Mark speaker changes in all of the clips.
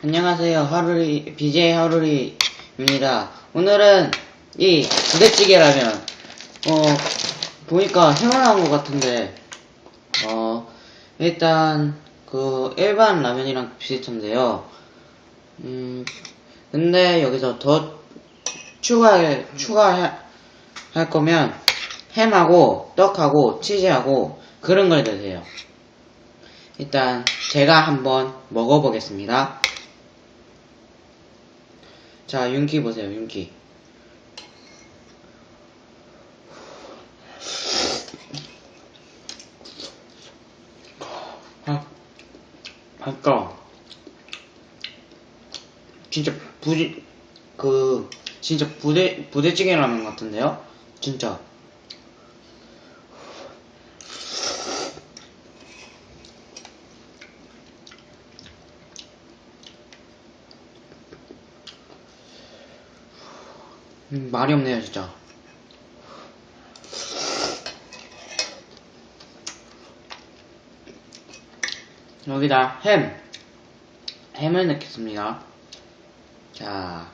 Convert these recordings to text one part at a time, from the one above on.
Speaker 1: 안녕하세요. 하루리, BJ 하루리입니다. 오늘은 이 부대찌개 라면, 어, 보니까 나온 것 같은데, 어, 일단, 그, 일반 라면이랑 비슷한데요. 음, 근데 여기서 더 추가할, 추가할 할 거면, 햄하고, 떡하고, 치즈하고, 그런 걸 넣으세요. 일단, 제가 한번 먹어보겠습니다. 자, 윤기 보세요, 윤기. 아, 맛있다. 진짜 부지, 그, 진짜 부대, 부대찌개 라면 같은데요? 진짜. 음, 말이 없네요, 진짜. 여기다 햄. 햄을 넣겠습니다. 자,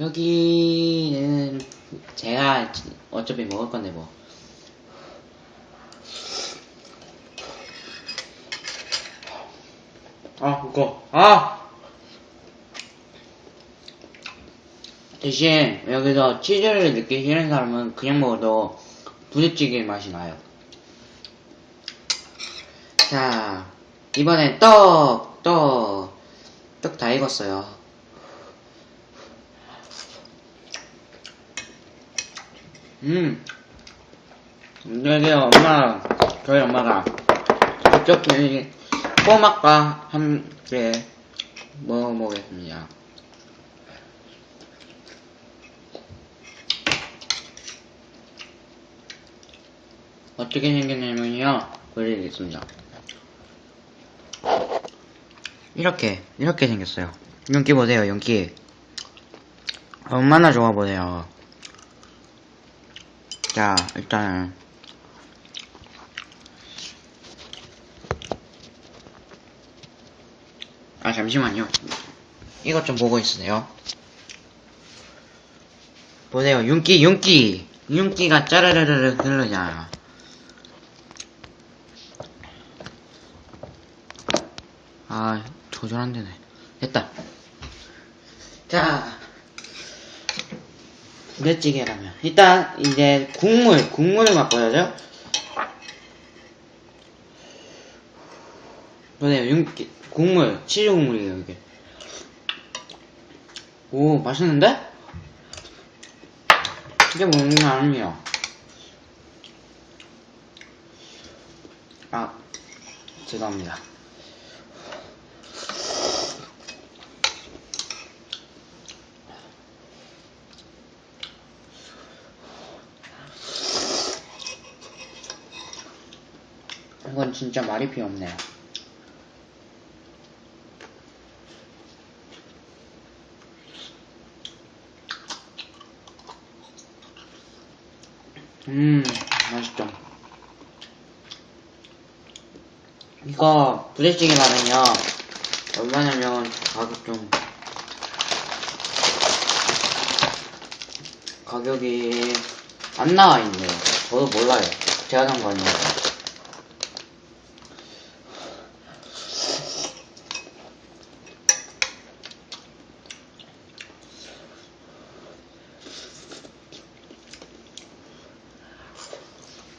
Speaker 1: 여기는 제가 어차피 먹을 건데 뭐. 아, 이거, 아! 대신 여기서 치즈를 싫은 사람은 그냥 먹어도 부대찌개 맛이 나요. 자, 이번엔 떡, 떡, 떡 다 익었어요. 음, 여기 엄마, 저희 엄마가 이 꼬막과 함께 먹어보겠습니다. 어떻게 생겼냐면요. 보여드리겠습니다. 이렇게 이렇게 생겼어요. 윤기 보세요 윤기. 얼마나 좋아 보세요. 자 일단은 아 잠시만요. 이것 좀 보고 있으세요. 보세요 윤기 윤기. 윤기가 짜르르르 흐르잖아요 아, 조절 안 되네. 됐다. 자, 부대찌개 라면. 일단, 이제, 국물, 국물을 맛보야죠? 보세요, 윤기, 국물, 치즈 국물이에요, 이게. 오, 맛있는데? 이게 먹는 거 아니에요. 아, 죄송합니다. 이건 진짜 말이 필요 없네요. 음, 맛있죠. 이거 부대찌개 라면요. 얼마냐면 가격 좀 가격이 안 나와 있네요. 저도 몰라요. 제가 산거 아니에요.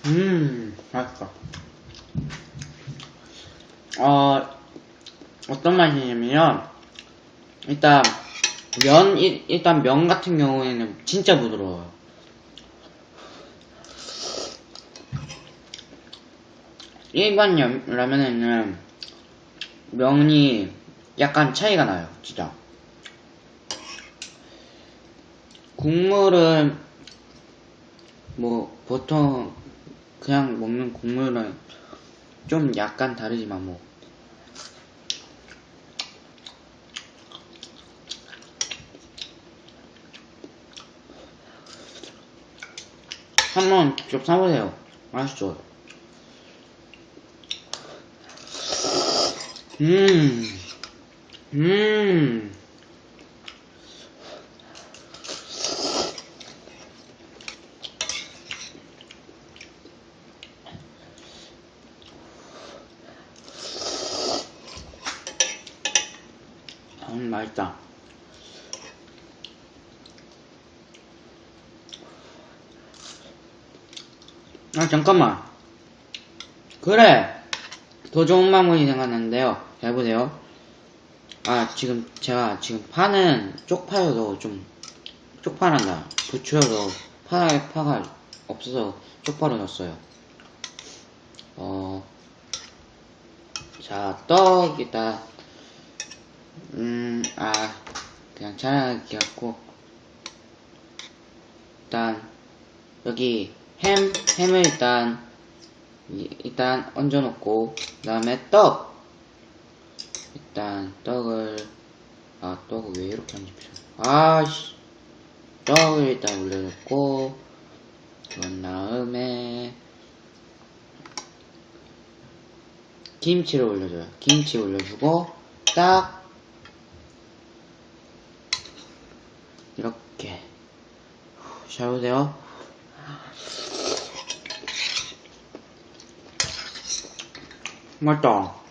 Speaker 1: 음, 맛있어. 어, 어떤 맛이냐면요. 일단, 면, 일- 일단 면 같은 경우에는 진짜 부드러워요. 일반 염- 라면에는 면이 약간 차이가 나요, 진짜. 국물은 뭐 보통 그냥 먹는 국물은 좀 약간 다르지만 뭐 한번 직접 사보세요 맛있죠 음 음. 음, 맛있다. 아, 잠깐만. 그래! 더 좋은 방법이 생각났는데요. 잘 보세요. 아, 지금 제가 지금 파는 쪽파여도 좀 쪽파란다. 부추여도 파, 파가 없어서 쪽파로 넣었어요. 어, 자, 떡, 일단, 음, 아, 그냥 잘하게 갖고, 일단, 여기 햄, 햄을 일단, 이- 일단 얹어놓고, 그 다음에 떡! 일단, 떡을, 아, 떡을 왜 이렇게 얹으죠? 아씨, 떡을 일단 올려놓고, 그런 다음에, 김치를 올려줘요. 김치 올려주고, 딱, 이렇게. 잘 보세요. 맛있다.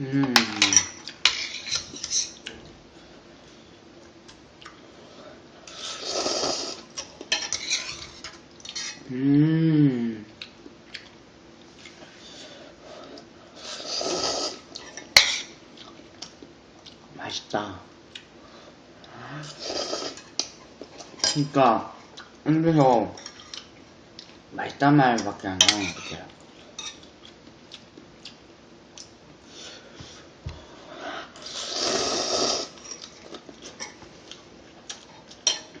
Speaker 1: 음. 음. 맛있다. 그니까, 입에서 맛있단 말밖에 안 나오는 것 같아요.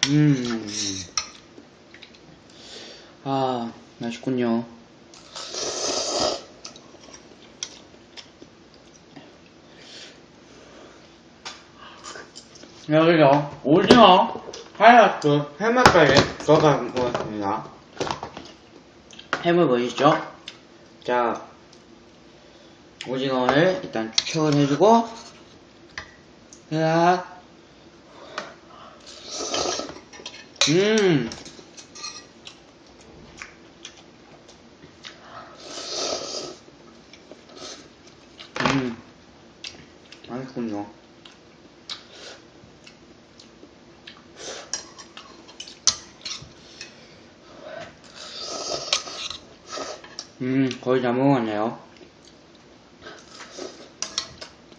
Speaker 1: 음. 아, 맛있군요. 여기요, 오징어, 하얗게 해맛까지 들어간 것 같습니다. 햄을 보이시죠? 자, 오징어를 일단 추척을 해주고, 으악, 음. 음. 맛있군요. 음, 거의 다 먹었네요.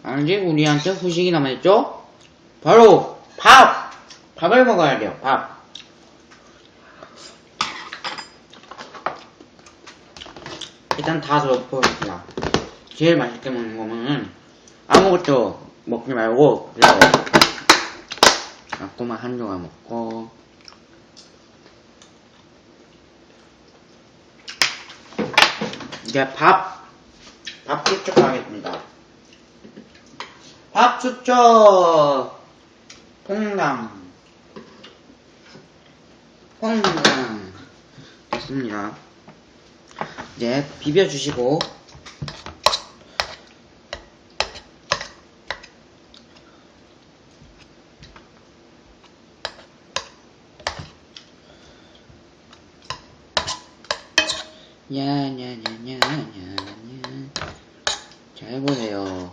Speaker 1: 아직 우리한테 후식이 남아있죠? 바로 밥! 밥을 먹어야 돼요, 밥. 일단 다 넣어보겠습니다. 제일 맛있게 먹는 거는 아무것도 먹지 말고 그냥 조금만 한 조각 먹고 이제 밥, 밥 추측 하겠습니다. 밥 추측! 퐁당. 퐁당. 됐습니다. 이제 비벼주시고, 야냐냐냐냐냐 자 해보세요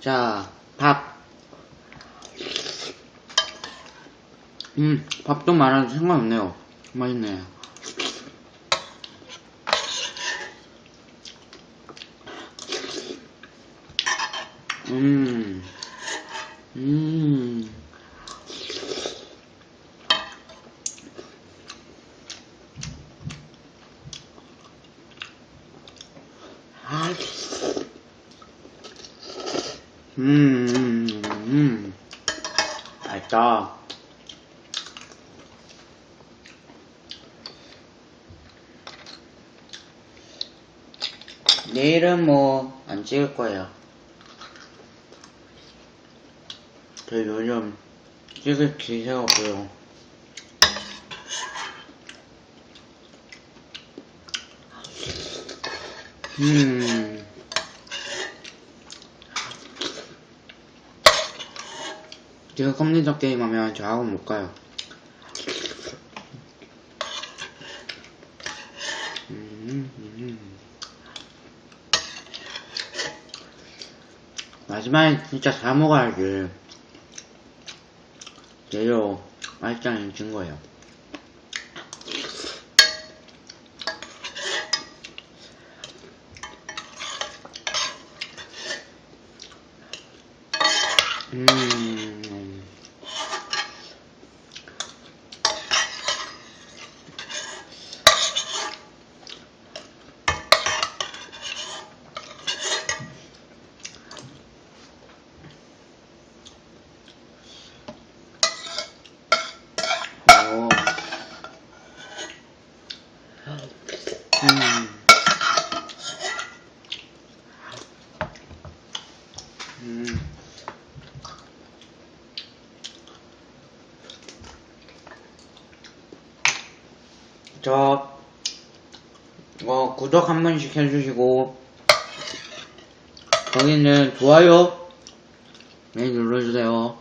Speaker 1: 자 밥. 음 밥도 많아도 상관없네요 맛있네 음 음. 아, 음, 음, 음. 맛있다. 내일은 뭐, 안 찍을 거예요. 저 요즘 찍을 기세가 없어요. 음. 제가 컴퓨터 게임 하면 저 학원 못 가요. 음, 음. 마지막에 진짜 다 먹어야지. 재료 맛있다는 준 거예요. 음. 오. 음. 음. 저, 어, 구독 한 번씩 해주시고, 거기는 좋아요, 네, 눌러주세요.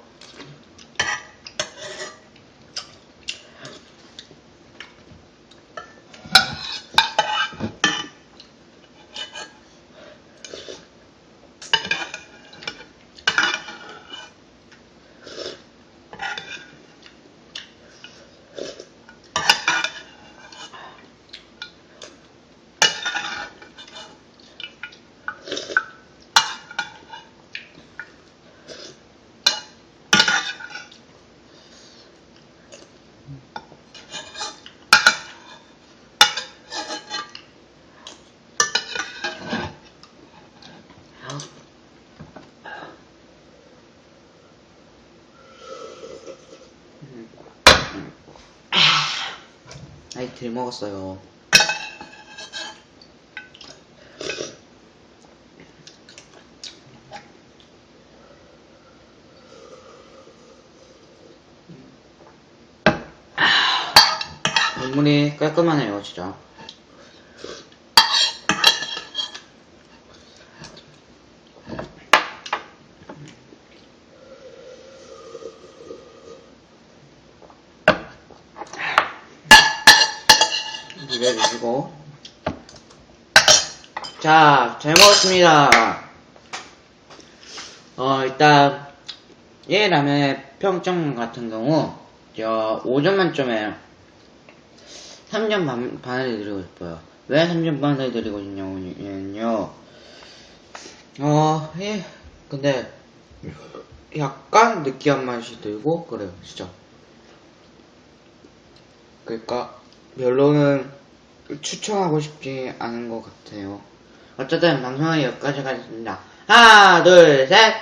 Speaker 1: 아이, 들 먹었어요. 국물이 깔끔하네요, 진짜. 비벼주시고. 자, 잘 먹었습니다. 어, 일단, 얘 라면의 평점 같은 경우, 저, 5점 만점에 3점 반, 반을 드리고 싶어요. 왜 3점 반을 드리고 싶냐면요, 어, 예, 근데, 약간 느끼한 맛이 들고, 그래요, 진짜. 그러니까, 별로는 추천하고 싶지 않은 것 같아요. 어쨌든 방송은 여기까지 가겠습니다. 하나, 둘, 셋!